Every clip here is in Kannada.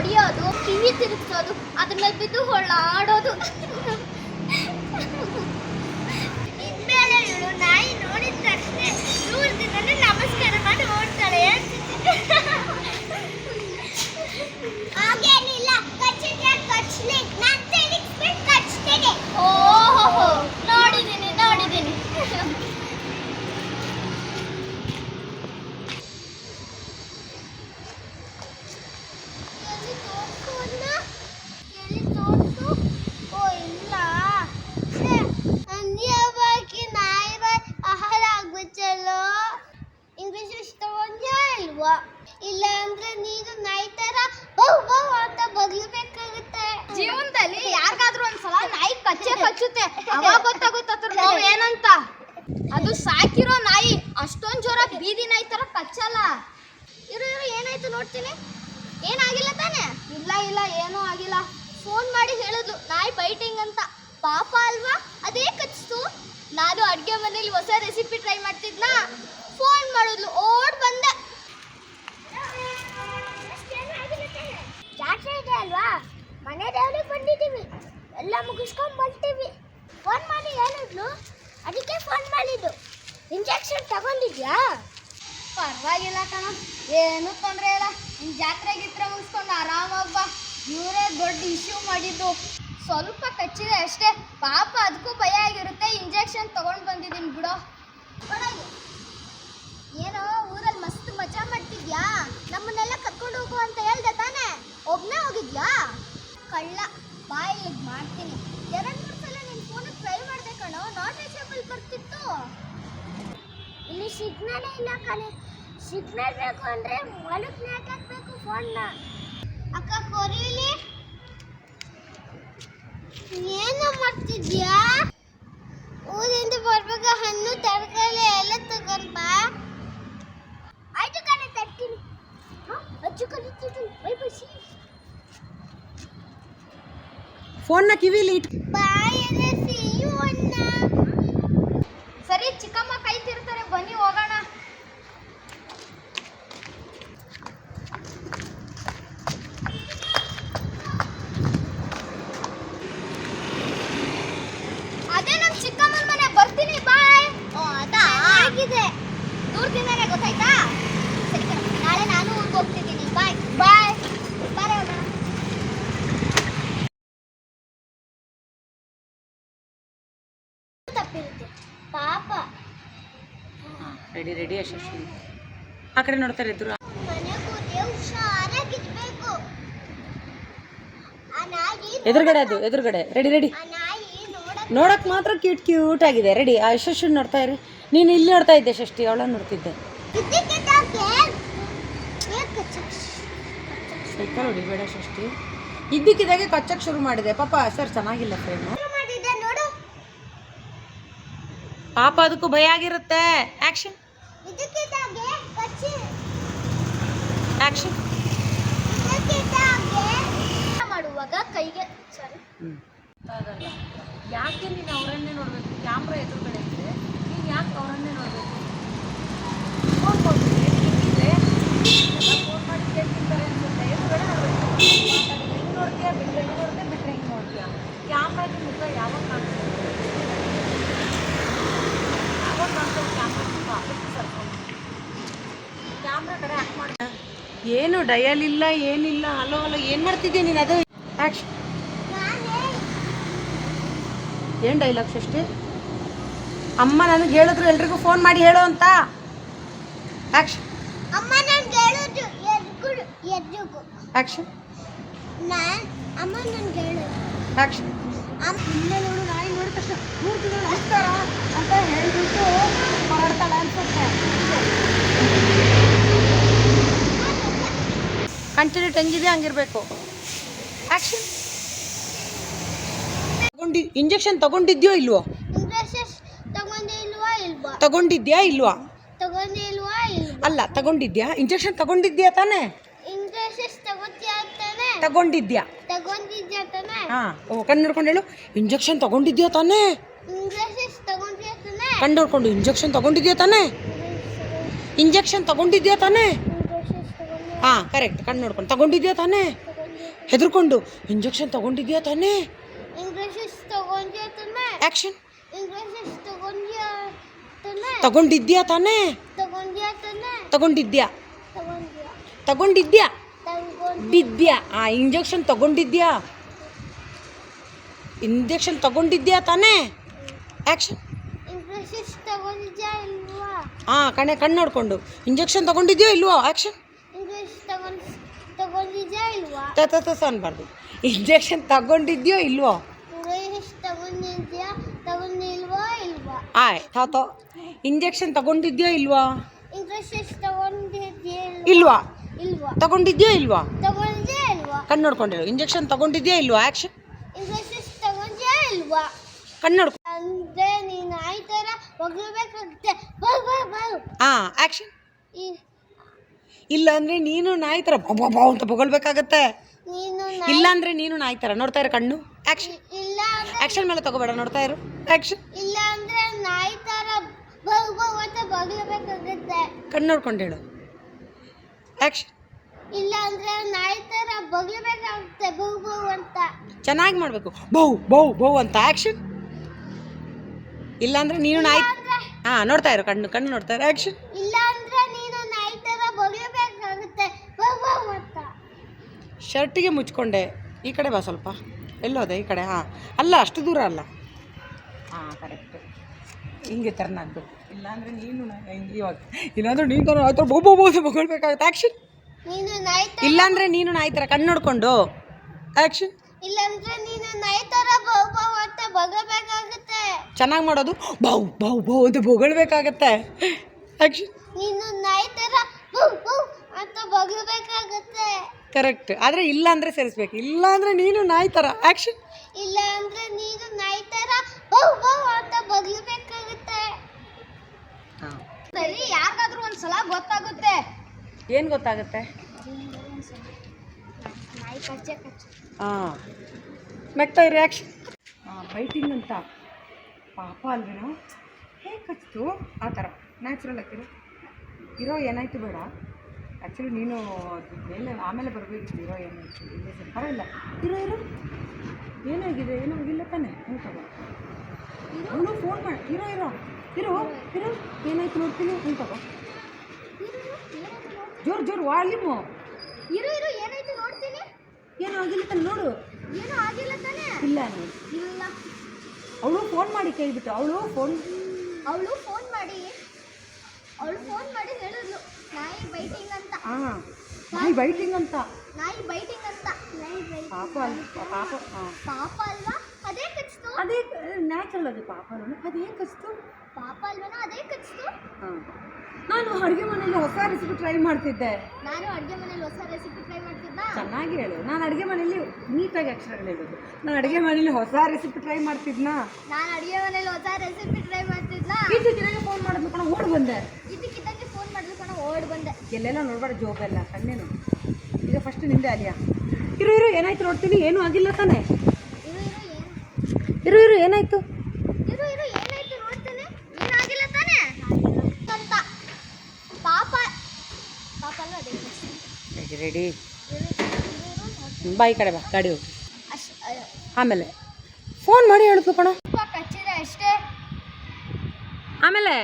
ಹೊಡೆಯೋದು ಕಿವಿ ತಿರುಗಿಸೋದು ಅದ್ರ ಮೇಲೆ ಬಿದ್ದು ಹೊಳ್ಳಾಡೋದು. ಇವಳು ನಾಯಿ ನೋಡಿದ ತಕ್ಷಣ ನಮಸ್ಕಾರ ಮಾಡಿ ಓಡ್ತಾಳೆ ಹಾಗೇನಿಲ್ಲ ಕಚ್ಚಿದ್ರೆ ಕಚ್ಲಿ ನಾನು ತಿಳಿಸ್ಬಿಟ್ಟು ಕಚ್ತೀನಿ ಓಹೋ ನೋಡಿದ್ದೀನಿ ನೋಡಿದ್ದೀನಿ ಎಲ್ಲಿ ತೋರ್ಸು ಅಣ್ಣ? ಎಲ್ಲಿ ತೋರ್ಸು? ಓ ಇಲ್ಲ ಛೆ, ಅನ್ಯವಾಗಿ ನಾಯಿ ಬಾಯ್ ಆಹಾರ ಆಗ್ಬಿಟ್ಟಲ್ಲೋ ಇಂಗ್ಲಿಷ್ ಇಷ್ಟ ಒಂದೇ ಇಲ್ವಾ ಇಲ್ಲ ಅಂದ್ರೆ ನೀನು ನಾಯಿ ತರ ಬೌ ಬೌ ಅಂತ ಬಗ್ಲಬೇಕಾಗುತ್ತೆ ಜೀವನದಲ್ಲಿ ಯಾರಿಗಾದ್ರೂ ಒಂದ್ಸಲ ನಾಯಿ ಕಚ್ಚುತ್ತೆ ಅವಾಗ ಗೊತ್ತಾಗುತ್ತೆ ಅದ್ರ ನೋವು ಏನಂತ ಅದು ಸಾಕಿರೋ ನಾಯಿ ಅಷ್ಟೊಂದ್ ಜೋರ ಬೀದಿ ನಾಯಿ ತರ ಕಚ್ಚಲ್ಲ. ಇರು ಇರು ಏನಾಯ್ತು ನೋಡ್ತೀನಿ. ಏನಾಗಿಲ್ಲ ತಾನೇ? ಇಲ್ಲ ಇಲ್ಲ ಏನೂ ಆಗಿಲ್ಲ. ಫೋನ್ ಮಾಡಿ ಹೇಳಿದ್ಲು ನಾಯಿ ಬೈಟಿಂಗ್ ಅಂತ. ಪಾಪ ಅಲ್ವಾ? ಅದೇ ಕಚ್ಚಿತು ನಾನು ಅಡುಗೆ ಮನೇಲಿ ಹೊಸ ರೆಸಿಪಿ ಟ್ರೈ ಮಾಡ್ತಿದ್ನಾ? ಫೋನ್ ಮಾಡಿದ್ಲು ಓಡ್ ಬಂದೆ. ಜಾತ್ರೆ ಇದೆ ಅಲ್ವಾ? ಮನೆ ದೇವ್ರಿಗೆ ಬಂದಿದ್ದೀವಿ. ಎಲ್ಲ ಮುಗಿಸ್ಕೊಂಡ್ ಬರ್ತೀವಿ ಫೋನ್ ಮಾಡಿ ಹೇಳಿದ್ಲು. ಅದಕ್ಕೆ ಫೋನ್ ಮಾಡಿದ್ದು. ಇಂಜೆಕ್ಷನ್ ತಗೊಂಡಿದ್ಯಾ? ಪರವಾಗಿಲ್ಲ ಕಣ. ಏನು ತೊಂದರೆ ಇಲ್ಲ. ನಿನ್ ಜಾತ್ರೆ ಗಿತ್ರೆ ಮುಗಿಸ್ಕೊಂಡು ಆರಾಮಾಗಿ ಬಾ. ಇವರೇ ದೊಡ್ಡ ಇಶ್ಯೂ ಮಾಡಿದ್ದು. ಸ್ವಲ್ಪ ಕಚ್ಚಿದೆ ಅಷ್ಟೇ. ಪಾಪ ಅದಕ್ಕೂ ಭಯ ಆಗಿರುತ್ತೆ. ಇಂಜೆಕ್ಷನ್ ತಗೊಂಡು ಬಂದಿದ್ದೀನಿ ಬಿಡೋ. ಏನೋ ಊರಲ್ಲಿ ಮಸ್ತ್ ಮಜಾ ಮಾಡ್ತಿದ್ಯಾ? ಕಣೆ. ಸಿಗ್ನಲ್ ಬೇಕು ಅಂದ್ರೆ ಹೊಲಕ್ಕೆ ನೇತಾಕ್ಬೇಕು ಫೋನ್ನ. ಅಕ್ಕ ಕೊರಿಲಿ. ಏನು ಮಾಡ್ತಿದ್ಯಾ? ಊರಿಂದ ಬರ್ಬೇಕು ಹಣ್ಣು ತರಕಾರಿ ಎಲ್ಲ ತಗೊಂಡ್ ಬಾ. ಆಯ್ತು ಕಣೆ ತರ್ತೀನಿ. ಅಚ್ಚು ಕಲಿತೀನಿ ಬೈ ಬಸಿ ಫೋನ್ನ ಕಿವಿಲಿ ಇಟ್ ಅಣ್ಣ. ಸರಿ ಚಿಕ್ಕಮ್ಮ ಕೈ ತಿರ್ತಾರೆ ಬನ್ನಿ ಹೋಗೋಣ ಅದೇ ನಮ್ಮ ಚಿಕ್ಕಮ್ಮನ ಮನೆ ಬರ್ತೀನಿ ಬಾಯ್ ಓ ಅದಾ ಆಗಿದೆ ದೂರದಿಂದನೇ ಗೊತ್ತಾಯ್ತಾ ಸರಿ ಕಣೆ, ನಾಳೆ ನಾನು ಊರಿಗೆ ಹೋಗ್ತಿದ್ದೀನಿ ಬಾಯ್ ಬಾಯ್ ಬಾಯ್ ಅಣ್ಣ ತಪ್ಪಿರುತ್ತೆ ಪಾಪ ರೆಡಿ ರೆಡಿ ಯಶಸ್ವಿ ಆ ಕಡೆ ನೋಡ್ತಾರೆ ಇದ್ರು ಎದುರುಗಡೆ ಅದು, ಎದುರುಗಡೆ. ರೆಡಿ ರೆಡಿ ಆ ನಾಯಿ ನೋಡಕ್ ನೋಡಕ್ ಮಾತ್ರ ಕ್ಯೂಟ್ ಕ್ಯೂಟ್ ಆಗಿದೆ. ರೆಡಿ ಆ ಯಶಸ್ವಿ ನೋಡ್ತಾ ಇರಿ. ನೀನು ಇಲ್ಲಿ ನೋಡ್ತಾ ಇದ್ದೆ ಷಷ್ಠಿ ಅವಳ ನೋಡ್ತಿದ್ದೆ. ಸೈಕಲ್ ಹೊಡಿಬೇಡ ಷಷ್ಠಿ ಇದ್ದಕ್ಕಿದ್ದಾಗೆ ಕಚ್ಚಕ್ಕೆ ಶುರು ಮಾಡಿದೆ. ಪಾಪ ಸರ್ ಚೆನ್ನಾಗಿಲ್ಲ ಫ್ರೇಮು ಪಾಪ, ಅದಕ್ಕೂ ಭಯ ಆಗಿರುತ್ತೆ. ಆಕ್ಷನ್ ಇದಕ್ಕಿದ್ದಾಗೆ ಕಚ್ಚಿ. ಆಕ್ಷನ್ ಇದಕ್ಕಿದ್ದಾಗೆ ಮಾಡುವಾಗ ಕೈಗೆ ಸಾರಿ ಯಾಕೆ ನೀನು ಅವರನ್ನೇ ನೋಡಬೇಕು? ಕ್ಯಾಮ್ರಾ ಎದುರುಗಡೆ ಇದ್ರೆ ನೀನು ಯಾಕೆ ಅವರನ್ನೇ ನೋಡಬೇಕು ಫೋನ್ ಕೊಡ್ತೀನಿ ಫೋನ್ ಮಾಡಿ ಕೇಳ್ತಿರ್ತಾರೆ ಅಂತ ಏನು ಡಯಲ್ ಇಲ್ಲ ಏನಿಲ್ಲ ಅಲೋ ಅಲೋ ಏನು ಮಾಡ್ತಿದ್ದೆ ನೀನು ಅದು? ಆ್ಯಕ್ಷನ್ ಏನು ಡೈಲಾಗ್ಸ್ ಅಷ್ಟೇ ಅಮ್ಮ ನನಗೆ ಹೇಳಿದ್ರು ಎಲ್ರಿಗೂ ಫೋನ್ ಮಾಡಿ ಹೇಳು ಅಂತ. ಆ್ಯಕ್ಷನ್ ಅಮ್ಮ ನನ್ಗೆ ಹೇಳಿದ್ರು ಎದ್ಗುಡು ಎದ್ದುಗು ಆ್ಯಕ್ಷನ್ ನಾನು ಅಮ್ಮ ನನ್ಗೆ ಹೇಳೋದು. ಆ್ಯಕ್ಷನ್ ಇಲ್ಲೇ ನೋಡು ನಾಯಿ ನೋಡಿದ ತಕ್ಷಣ ಮೂರು ತಿಂಗಳು ಅಂತ ಹೇಳ್ಬಿಟ್ಟು ಹೊರಡ್ತಾಳೆ ಅನ್ಸುತ್ತೆ. ಕಂಟಿನ್ಯೂಟ್ ಹೆಂಗಿದೆ ಹಂಗಿರಬೇಕು. ಆ್ಯಕ್ಷನ್ ತಗೊಂಡಿ ಇಂಜೆಕ್ಷನ್ ತಗೊಂಡಿದ್ಯೋ ಇಲ್ವೋ? ತಗೊಂಡಿದ್ಯಾ ಇಲ್ವಾ? ಅಲ್ಲ ತಗೊಂಡಿದ್ಯಾ? ಇಂಜೆಕ್ಷನ್ ತಗೊಂಡಿದ್ಯಾ ತಾನೇ? ತಗೊಂಡಿದ್ಯಾ? ಹಾ ಓ ಕಣ್ಣು ನೋಡ್ಕೊಂಡು ಹೇಳು. ಇಂಜೆಕ್ಷನ್ ತಗೊಂಡಿದ್ಯಾ ತಾನೇ? ಕಣ್ಣು ನೋಡ್ಕೊಂಡು ಇಂಜೆಕ್ಷನ್ ತಗೊಂಡಿದ್ಯಾ ತಾನೇ? ಇಂಜೆಕ್ಷನ್ ತಗೊಂಡಿದ್ಯಾ ತಾನೇ? ಹಾ ಕರೆಕ್ಟ್ ಕಣ್ಣು ನೋಡ್ಕೊಂಡು. ತಗೊಂಡಿದ್ಯಾ ತಾನೇ? ಹೆದರ್ಕೊಂಡು. ಇಂಜೆಕ್ಷನ್ ತಗೊಂಡಿದ್ಯಾ ತಾನೇ? ಆ್ಯಕ್ಷನ್ ತಗೊಂಡಿದ್ಯಾ ತಾನೇ? ತಗೊಂಡಿದ್ಯಾ? ತಗೊಂಡಿದ್ಯಾ? ಬಿದ್ಯಾ ಆ ಇಂಜೆಕ್ಷನ್ ತಗೊಂಡಿದ್ಯಾ? ಇಂಜೆಕ್ಷನ್ ತಗೊಂಡಿದ್ಯಾ ತಾನೇ? ಆಕ್ಷನ್ ಹಾಂ ಕಣೆ ಕಣ್ಣು ನೋಡಿಕೊಂಡು. ಇಂಜೆಕ್ಷನ್ ತಗೊಂಡಿದ್ಯೋ ಇಲ್ವೋ? ಆಕ್ಷನ್ ಅನ್ಬಾರ್ದು ಇಂಜೆಕ್ಷನ್ ತಗೊಂಡಿದ್ಯೋ ಇಲ್ವೋ? ಆಯ್ ತಾತೋ ಇಂಜೆಕ್ಷನ್ ತಗೊಂಡಿದ್ಯೋ ಇಲ್ವಾ? ಇಲ್ವಾ? ತಗೊಂಡಿದ್ಯೋ ಇಲ್ವಾ? ಕಣ್ಣು ನೋಡ್ಕೊಂಡಿರೋ ಇಂಜೆಕ್ಷನ್ ತಗೊಂಡಿದ್ಯೋ ಇಲ್ವಾ? ಆಕ್ಷನ್ ಕಣ್ಣು ನೋಡ್ಕೊ ಅಂದ್ರೆ ನೀನು ಬಾ ಬಾ ಹಾ ಆಕ್ಷನ್ ಈ ಇಲ್ಲ ಅಂದ್ರೆ ನೀನು ನಾಯಿ ತರ ಬಾ ಬಾ ಅಂತ ಬೊಗಳ್ಬೇಕಾಗತ್ತೆ. ನೀನು ಇಲ್ಲ ಅಂದ್ರೆ ನೀನು ನಾಯಿ ತರ. ನೋಡ್ತಾ ಇರೋ ಕಣ್ಣು. ಆಕ್ಷನ್ ಇಲ್ಲ ಆಕ್ಷನ್ ಮೇಲೆ ತಗೋಬೇಡ ನೋಡ್ತಾ ಇರು. ಆಕ್ಷನ್ ಇಲ್ಲ ಅಂದ್ರೆ ನಾಯಿ ಥರ ಬಾ ಬಾ ಅಂತ ಬಗ್ಲಬೇಕಾಗುತ್ತೆ ಕಣ್ಣು ನೋಡ್ಕೊಂಡು ಹೇಳು. ಆಕ್ಷನ್ ಇಲ್ಲ ಅಂದ್ರೆ ನಾಯಿ ತರ ಬಗ್ಲಬೇಕಾಗುತ್ತೆ ಬೌ ಬೌ ಅಂತ. ಚೆನ್ನಾಗಿ ಮಾಡಬೇಕು. ಬೌ ಬೌ ಬೌ ಅಂತ. ಆಕ್ಷನ್ ಇಲ್ಲ ಅಂದ್ರೆ ನೀನು ನಾಯಿ ಅಂದ್ರೆ ಹಾ ನೋಡ್ತಾ ಇರು ಕಣ್ಣು ಕಣ್ಣು ನೋಡ್ತಾ ಇರು. ಆಕ್ಷನ್ ಇಲ್ಲ ಅಂದ್ರೆ ನೀನು ನಾಯಿ ಥರ ಬಗ್ಲಬೇಕಾಗುತ್ತೆ ಬೌ ಬೌ ಅಂತ ಶರ್ಟಿಗೆ ಮುಚ್ಕೊಂಡೆ. ಈ ಕಡೆ ಬಾ ಸ್ವಲ್ಪ. ಎಲ್ಲೋದೆ ಈ ಕಡೆ? ಹಾಂ. ಅಲ್ಲ ಅಷ್ಟು ದೂರ ಅಲ್ಲ. ಹಾಂ ಕರೆಕ್ಟ್ ಹಿಂಗೆ ತರನಾಗ್ಬೇಕು ಇಲ್ಲಾಂದ್ರೆ ನೀನು ಹಿಂಗೆ ಇವಾಗ ಇಲ್ಲಾಂದ್ರೆ ನೀನು ತಾನು ಆಯ್ತು ಥರ ಬೋ ಮಗಳ್ಬೇಕಾಗುತ್ತೆ ಬೊಗಳ್ಬೇಕಾಗುತ್ತೆ ಆ್ಯಕ್ಷನ್ ನೀನು ನಾಯಿ ಥರ ಇಲ್ಲಾಂದ್ರೆ ನೀನು ನಾಯಿ ಥರ ಕಣ್ಣು ನೋಡ್ಕೊಂಡು. ಆ್ಯಕ್ಷನ್ ಇಲ್ಲಾಂದ್ರೆ ನೀನು ನಾಯಿ ಥರ ಬೌ ಬೌ ಅಂತ ಬಗ್ಲಬೇಕಾಗುತ್ತೆ ಚೆನ್ನಾಗಿ ಮಾಡೋದು. ಬೌ ಬೌ ಬೌ ಅಂತ ಬೊಗಳ್ಬೇಕಾಗತ್ತೆ. ಆ್ಯಕ್ಷನ್ ನೀನು ನಾಯಿ ಥರ ಬೌ ಬೌ ಕರೆಕ್ಟ್ ಆದರೆ ಇಲ್ಲ ಅಂದರೆ ಸೇರಿಸ್ಬೇಕು. ಇಲ್ಲ ಅಂದರೆ ನೀನು ನಾಯಿ ಥರ ಆ್ಯಕ್ಷನ್ ಇಲ್ಲ ಅಂದ್ರೆ ನೀನು ನಾಯಿ ಥರ ಬೌ ಬೌ ಅಂತ ಬಗ್ಲಬೇಕಾಗುತ್ತೆ ಹಾಂ. ಸರಿ ಯಾರಿಗಾದ್ರೂ ಒಂದ್ಸಲ ಗೊತ್ತಾಗುತ್ತೆ. ಏನು ಗೊತ್ತಾಗುತ್ತೆ? ನಾಯಿ ಕಚ್ಚೆ ಕಚ್ಚೆ. ಹಾಂ. ಆ್ಯಕ್ಷನ್ ಹಾಂ ಬೈಟಿಂಗ್ ಅಂತ ಪಾಪ ಅಲ್ವೇನೋ? ಹೇಗೆ ಕಚ್ಚಿತು ಆ ಥರ. ನ್ಯಾಚುರಲ್ ಆಗಿರೋ ಇರೋ ಏನಾಯ್ತು ಬೇಡ. ಆ್ಯಕ್ಚುಲಿ ನೀನು ಮೇಲೆ ಆಮೇಲೆ ಬರಬೇಕು ಇರೋ ಏನೋ ಇಲ್ಲೇ ಸರಿ ಪರವಾಗಿಲ್ಲ. ಇರೋ ಇರೋ. ಏನಾಗಿದೆ ಏನೋ ಆಗಿಲ್ಲ ತಾನೆ. ಹ್ಞೂ ತಗೋ. ಅವನು ಫೋನ್ ಮಾಡಿ. ಇರೋ ಇರೋ. ಇರೋ ಇರೋ. ಏನಾಯ್ತು ನೋಡ್ತೀನಿ? ಹ್ಞೂ ತಗೋ. ಜೋರು ಜೋರು ವಾಲ್ಯೂಮು. ಇರೋ ಇರೋ. ಏನಾಯ್ತು ನೋಡ್ತೀನಿ? ಏನೋ ಆಗಿಲ್ಲ ತಾನೆ ನೋಡು. ಏನೋ ಆಗಿಲ್ಲ ತಾನೆ? ಇಲ್ಲ ನೀನು ಇಲ್ಲ. ಅವಳು ಫೋನ್ ಮಾಡಿ ಕೇಳಿಬಿಟ್ಟು ಅವಳು ಫೋನ್ ಅವಳು ಫೋನ್ ಮಾಡಿ. ಅವಳು ಫೋನ್ ಮಾಡಿ ಹೇಳಿದ್ಲು. ನಾಯಿ ಬೈಟಿಂಗ್ ಅಂತ. ಹಾಂ ನಾಯಿ ಬೈಟಿಂಗ್ ಅಂತ. ನಾಯಿ ಬೈಟಿಂಗ್ ಅಂತ. ನಾಯಿ ಪಾಪ ಅಲ್ಲ ಪಾಪ ಹಾಂ ಪಾಪ ಅಲ್ವಾ? ಅದೇ ಕಚ್ತು. ಅದೇ ನ್ಯಾಚುರಲ್ ಅದು ಪಾಪ ಅದೇ ಕಚ್ತು. ಪಾಪ ಅಲ್ವೇನೋ? ಅದೇ ಕಚ್ತು. ಹಾಂ ನಾನು ಅಡುಗೆ ಮನೆಯಲ್ಲಿ ಹೊಸ ರೆಸಿಪಿ ಟ್ರೈ ಮಾಡ್ತಿದ್ದೆ. ನಾನು ಅಡುಗೆ ಮನೆಯಲ್ಲಿ ಹೊಸ ರೆಸಿಪಿ ಟ್ರೈ ಮಾಡ್ತಿದ್ದ ಚೆನ್ನಾಗಿ ಹೇಳು. ನಾನು ಅಡುಗೆ ಮನೆಯಲ್ಲಿ ನೀಟಾಗಿ ಅಕ್ಷರಗಳು ಹೇಳೋದು. ನಾನು ಅಡುಗೆ ಮನೆಯಲ್ಲಿ ಹೊಸ ರೆಸಿಪಿ ಟ್ರೈ ಮಾಡ್ತಿದ್ನಾ? ನಾನು ಅಡುಗೆ ಮನೆಯಲ್ಲಿ ಹೊಸ ರೆಸಿಪಿ ಟ್ರೈ ಮಾಡ್ತಿದ್ದ ಇದ್ದಕ್ಕಿನಾಗೆ ಫೋನ್ ಮಾಡಿದ್ನು ಕಣ ಓಡ್ ಬಂದೆ. ಇದಕ್ಕಿದ್ದಂಗೆ ಫೋನ್ ಮಾಡಿದ್ರು ಕಣ ಓಡ್ ಬಂದೆ. ಎಲ್ಲೆಲ್ಲ ನೋಡ್ಬೇಡ ಜೋಬೆಲ್ಲ ಕಣ್ಣೇನು. ಈಗ ಫಸ್ಟ್ ನಿಂದೆ ಅಲಿಯಾ ಇರು ಇರು ಏನಾಯ್ತು ನೋಡ್ತೀನಿ ಏನೂ ಆಗಿಲ್ಲ ತಾನೆ. ಇರು ಇರು ಏನು ಇರು ಇರು ಏನಾಯ್ತು? ಇರು ಇರು ಏನಾಯ್ತು ನೋಡ್ತೇನೆ? ಏನಾಗಿಲ್ಲ ತಾನೆ? ಅಂತ ಪಾಪ. ಪಾಪ ಅಲ್ವಾ ಅದೇ. ರೆಡಿ ಬಾ ಈ ಕಡೆ ಬಾ ಗಾಡಿ ಹೋಗಿ. ಆಮೇಲೆ. ಫೋನ್ ಮಾಡಿ ಹೇಳಿದ್ಲು ಕಣ ಕಚ್ಚಿದೆ ಅಷ್ಟೇ. ಆಮೇಲೆ.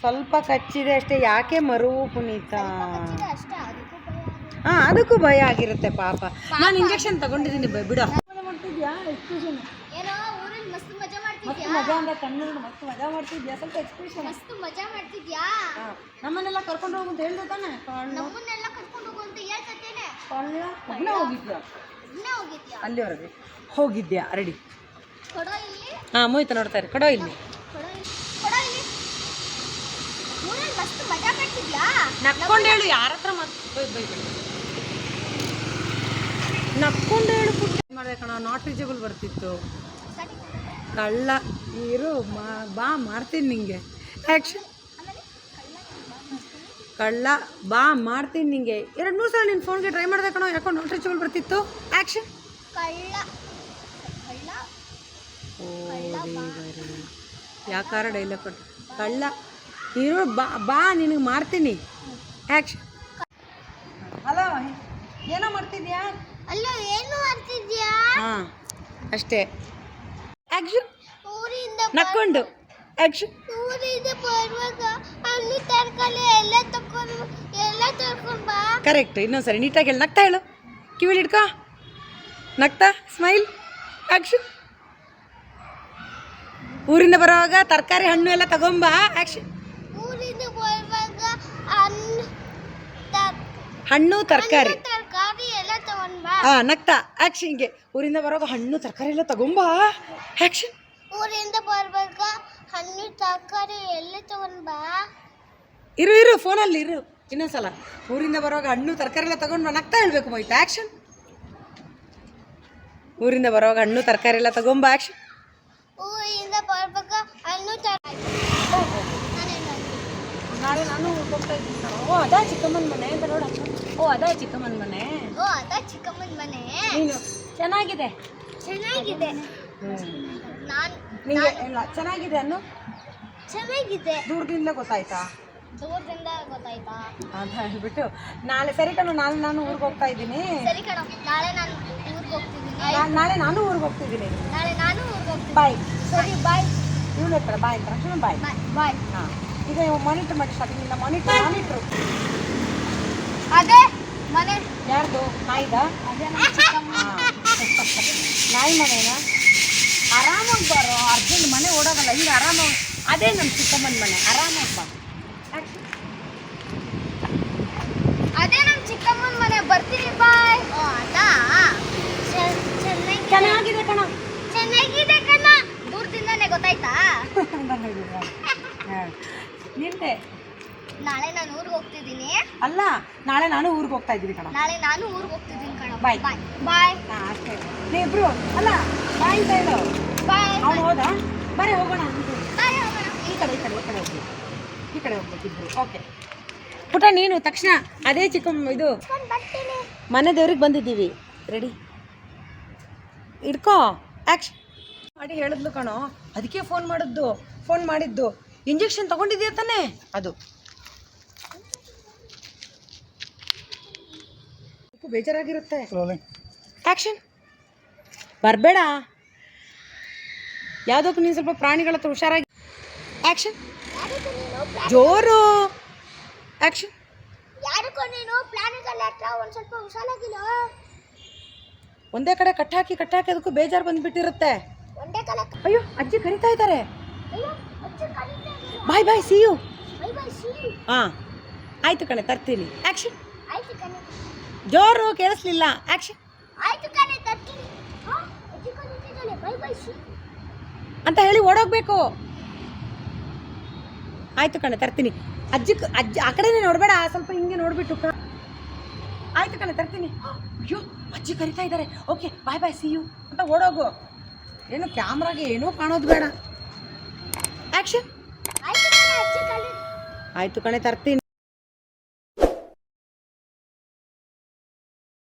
ಸ್ವಲ್ಪ ಕಚ್ಚಿದೆ ಅಷ್ಟೇ. ಯಾಕೆ ಮರು ಪುನೀತ. ಹಾ ಅದಕ್ಕೂ ಭಯ ಆಗಿರುತ್ತೆ ಪಾಪ. ನಾನು ಇಂಜೆಕ್ಷನ್ ತಗೊಂಡಿದ್ದೀನಿ ಬಿಡು. ಮಜಾ ಅಂದ್ರೆ ಮಸ್ತ್ ಮಜಾ ಮಾಡ್ತಿದ್ಯಾ? ಸ್ವಲ್ಪ ಎಕ್ಸ್ಪ್ರೆಷನ್ ಮಸ್ತ್ ಮಜಾ ಮಾಡ್ತಿದ್ಯಾ? ನಮ್ಮನ್ನೆಲ್ಲ ಕರ್ಕೊಂಡು ಹೋಗು ಅಂತ ಹೇಳ್ದೆ ತಾನೆ ನಮ್ಮನ್ನೆಲ್ಲ ಕರ್ಕೊಂಡು ಹೋಗು ಅಂತ ಹೇಳ್ತೇನೆ ಕಳ್ಳ ಒಬ್ಬನೇ ಹೋಗಿದ್ಯಾ? ಅಲ್ಲಿವರೆಗೆ ಹೋಗಿದ್ಯಾ? ರೆಡಿ. ಕೊಡೋ ಇಲ್ಲಿ? ಹಾಂ ಮುಯ್ತು ನೋಡ್ತಾರೆ ಇಲ್ಲಿ ಕೊಡೋ ಇಲ್ಲಿ. ಕೊಡೋ ಇಲ್ಲಿ. ಮಜಾ ಮಾಡ್ತಿದ್ಯಾ? ನಕ್ಕೊಂಡು ಹೇಳು ಯಾರ ಹತ್ರ. ನಕ್ಕೊಂಡು ಹೇಳು ಪುಟ್ಟ. ಮಾಡಿದೆ ಕಣ ನಾಟ್ ರೀಚಬಲ್ ಬರ್ತಿತ್ತು. ಕಳ್ಳ ಇರು ಬಾ ಮಾಡ್ತೀನಿ ನಿಂಗೆ. ಆ್ಯಕ್ಷನ್ ಕಳ್ಳ ಬಾ ಮಾಡ್ತೀನಿ ನಿಂಗೆ. ಎರಡು ಮೂರು ಸಲ ನಿನ್ನ ಫೋನ್ಗೆ ಟ್ರೈ ಮಾಡಿದೆ ಕಣೋ ಯಾಕೋ ನಾಟ್ ರೀಚಬಲ್ ಬರ್ತಿತ್ತು. ಆ್ಯಕ್ಷನ್ ಕಳ್ಳ. ಓ ಯಾಕಾರ ಡೈಲಾಗ್ ಕೊಟ್ಟು ಕಳ್ಳ. ಇರು ಬಾ ಬಾ ನಿನಗೆ ಮಾಡ್ತೀನಿ ಆ್ಯಕ್ಷನ್ ಹಲೋ ಏನೋ ಮಾಡ್ತಿದ್ಯಾ? ಅಲ್ಲೋ ಏನು ಮಾಡ್ತಿದ್ಯಾ? ಹಾಂ ಅಷ್ಟೇ. ಆ್ಯಕ್ಷನ್ ಊರಿಂದ ನಕ್ಕೊಂಡು. ಆ್ಯಕ್ಷನ್ ಊರಿಂದ ಬರುವಾಗ ಹಣ್ಣು ತರಕಾರಿ ಎಲ್ಲ ತಕೊಂಡು ಎಲ್ಲ ತಗೊಂಡ್ ಬಾ. ಕರೆಕ್ಟ್ ಇನ್ನೊಂದ್ಸರಿ ನೀಟಾಗಿ ಹೇಳಿ. ನಗ್ತಾ ಹೇಳು. ಕಿವಿಲಿ ಹಿಡ್ಕೊ. ನಗ್ತಾ ಸ್ಮೈಲ್ ಆಕ್ಷನ್ ಊರಿಂದ ಬರೋವಾಗ ತರಕಾರಿ ಹಣ್ಣು ಎಲ್ಲ ತಗೊಂಬಾ. ಆ್ಯಕ್ಷನ್ ಊರಿಂದ ಬರುವಾಗ ಹಣ್ಣು ತ- ಹಣ್ಣು ತರಕಾರಿ. ಹಣ್ಣು ತರಕಾರಿ ಎಲ್ಲ ತಗೊಂಡು ಬಾ. ಹಾಂ ನಗ್ತಾ. ಆ್ಯಕ್ಷನ್ ಹಿಂಗೆ ಊರಿಂದ ಬರೋವಾಗ ಹಣ್ಣು ತರಕಾರಿ ಎಲ್ಲ ತಗೊಂಬಾ ಆ್ಯಕ್ಷನ್ ಊರಿಂದ ಬರುವಾಗ ಹಣ್ಣು ತರಕಾರಿ ಎಲ್ಲ ತಗೊಂಡು ಬಾ. ಇರು ಇರು ಫೋನಲ್ಲಿ ಇರು. ಇನ್ನೊಂದ್ಸಲ. ಊರಿಂದ ಬರುವಾಗ ಹಣ್ಣು ತರಕಾರಿ ಎಲ್ಲ ತಗೊಂಡು ನಗ್ತಾ ಹೇಳ್ಬೇಕು ಮೊಯ್ತು ಆ್ಯಕ್ಷನ್ ಊರಿಂದ ಬರುವಾಗ ಹಣ್ಣು ತರಕಾರಿ ಎಲ್ಲ ತಗೊಂಬಾ ಆಕ್ಷನ್ ಊರಿಂದ ಬರುವಾಗ ಹಣ್ಣು ತರಕಾರಿ. ನಾಳೆ ನಾನು ಹೋಗ್ತಾ ಇದ್ದೀನಿ ಓ ಅದಾ ಚಿಕ್ಕಮ್ಮನ ಮನೆ ಅಂತ ನೋಡ ಓ ಅದಾ ಚಿಕ್ಕಮ್ಮನ ಮನೆ. ಓ ಅದಾ ಚಿಕ್ಕಮ್ಮನ ಮನೆ. ನೀನು. ಚೆನ್ನಾಗಿದೆ. ಚೆನ್ನಾಗಿದೆ. ನಾನು ನಿಂಗೆ ಇಲ್ಲ ಚೆನ್ನಾಗಿದೆ ಅನ್ನು? ಚೆನ್ನಾಗಿದೆ. ದೂರದಿಂದ ಗೊತ್ತಾಯ್ತಾ? ದೂರದಿಂದ ಗೊತ್ತಾಯ್ತಾ? ಅಂತ ಹೇಳ್ಬಿಟ್ಟು ನಾಳೆ ಸರಿ ಕಣೋ ನಾಳೆ ನಾನು ಊರಿಗೆ ಹೋಗ್ತಾ ಇದ್ದೀನಿ. ಸರಿ ಕಣ ನಾಳೆ ನಾನು ಊರಿಗೆ ಹೋಗ್ತಿದ್ದೀನಿ. ನಾಳೆ ನಾನು ಊರಿಗೆ ಹೋಗ್ತಿದ್ದೀನಿ. ನಾಳೆ ನಾನು ಊರಿಗೆ ಹೋಗ್ತೀನಿ ಬಾಯ್. ಸರಿ ಬಾಯ್. ಇವಳು ಹೇಳ್ತಾರೆ ಬಾಯ್ ಅಂತ ಬಾಯ್. ಬಾಯ್. ಹಾಂ. ಈಗ ಮಾನಿಟರ್ ಮಾಡಿ ಸ್ಟಾರ್ಟಿಂಗಿಂದ ಮಾನಿಟರ್ ಮಾನಿಟರ್ ಅದೇ ಮನೆ. ಯಾರ್ದು? ನಾಯಿದ? ಅದೇ ನಮ್ಮ ಚಿಕ್ಕಮ್ಮ ನಾಯಿ ಮನೆನಾ? ಆರಾಮಾಗಿ ಬಾರೋ. ಅರ್ಜೆಂಟ್ ಮನೆ ಓಡೋದಲ್ಲ ಈಗ ಆರಾಮಾಗಿ ಅದೇ ನಮ್ಮ ಚಿಕ್ಕಮ್ಮನ ಮನೆ. ಆರಾಮಾಗಿ ಬಾ. ಅದೇ ನಮ್ಮ ಚಿಕ್ಕಮ್ಮನ ಮನೆ. ಬರ್ತೀನಿ ಬಾಯ್. ಓ ಅದಾ ಚೆನ್ನಾಗಿ ಚೆನ್ನಾಗಿದೆ ಕಣ. ಚೆನ್ನಾಗಿದೆ ಕಣ. ದೂರದಿಂದಾನೇ ಗೊತ್ತಾಯ್ತಾ? ನಿಂದೆ ನಾಳೆ ನಾನು ಊರಿಗೆ ಹೋಗ್ತಿದ್ದೀನಿ. ಅಲ್ಲ ನಾಳೆ ನಾನು ಊರಿಗೆ ಹೋಗ್ತಾ ಇದ್ದೀನಿ ಕಣ. ನಾಳೆ ನಾನು ಊರಿಗೆ ಹೋಗ್ತಿದ್ದೀನಿ ಕಣ. ಬಾಯ್ ಬಾಯ್ ಬಾಯ್ ಹಾಂ ಅಷ್ಟೇ. ನೀ ಇಬ್ರು ಅಲ್ಲ ಬಾಯ್ ಅಂತ ಹೇಳು. ಬಾಯ್ ಅವ್ನು ಹೋದ? ಬರೀ ಹೋಗೋಣ. ಬಾಯ್ ಹೋಗೋಣ. ಈ ಕಡೆ ಈ ಕಡೆ ಈ ಕಡೆ ಹೋಗ್ಬೇಕು ಈ ಕಡೆ ಹೋಗ್ಬೇಕಿದ್ರು ಓಕೆ ಪುಟ ನೀನು ತಕ್ಷಣ ಅದೇ ಚಿಕ್ಕ ಇದು ಮನೆ ದೇವ್ರಿಗೆ ಬಂದಿದ್ದೀವಿ. ರೆಡಿ ಇಡ್ಕೋ. ಆ್ಯಕ್ಷನ್ ಮಾಡಿ ಹೇಳಿದ್ಲು ಕಣೋ. ಅದಕ್ಕೆ ಫೋನ್ ಮಾಡಿದ್ದು ಫೋನ್ ಮಾಡಿದ್ದು. ಇಂಜೆಕ್ಷನ್ ತಗೊಂಡಿದ್ಯಾ ತಾನೇ? ಅದು. ಅದಕ್ಕೂ ಬೇಜಾರಾಗಿರುತ್ತೆ. ಆ್ಯಕ್ಷನ್ ಬರಬೇಡ. ಯಾವುದಕ್ಕೂ ನೀನು ಸ್ವಲ್ಪ ಪ್ರಾಣಿಗಳ ಹತ್ರ ಹುಷಾರಾಗಿ. ಆ್ಯಕ್ಷನ್ ಜೋರು. ಆ್ಯಕ್ಷನ್ ಯಾರಕ್ಕೋ ನೀನು ಹತ್ರ ಒಂದ್ ಸ್ವಲ್ಪ ಹುಷಾರಾಗಿಲ್ಲ ಒಂದೇ ಕಡೆ ಕಟ್ಟಾಕಿ ಕಟ್ಟಾಕಿ ಅದಕ್ಕೂ ಬೇಜಾರು ಬಂದ್ಬಿಟ್ಟಿರುತ್ತೆ. ಒಂದೇ ಕಡೆ ಅಯ್ಯೋ ಅಜ್ಜಿ ಕರಿತಾ ಇದ್ದಾರೆ. Bye bye see you. ಹಾಂ ಆಯಿತು ಕಣೆ ತರ್ತೀನಿ. ಆ್ಯಕ್ಷನ್ ಜೋರು ಕೇಳಿಸ್ಲಿಲ್ಲ. ಆ್ಯಕ್ಷನ್ ಅಂತ ಹೇಳಿ ಓಡೋಗ್ಬೇಕು. ಆಯಿತು ಕಣೆ ತರ್ತೀನಿ. ಅಜ್ಜಿ ಅಜ್ಜಿ ಆ ಕಡೆನೇ ನೋಡಬೇಡ ಸ್ವಲ್ಪ ಹಿಂಗೆ ನೋಡಿಬಿಟ್ಟು. ಆಯ್ತು ಕಣೆ ತರ್ತೀನಿ. ಅಯ್ಯೋ ಅಜ್ಜಿ ಕರಿತಾ ಇದ್ದಾರೆ. Okay bye bye see you ಅಂತ ಓಡೋಗು. ಏನು ಕ್ಯಾಮ್ರಾಗೆ ಏನೂ ಕಾಣೋದು ಬೇಡ. ಆಯ್ತು ಕಣೆ ತರ್ತೀನಿ.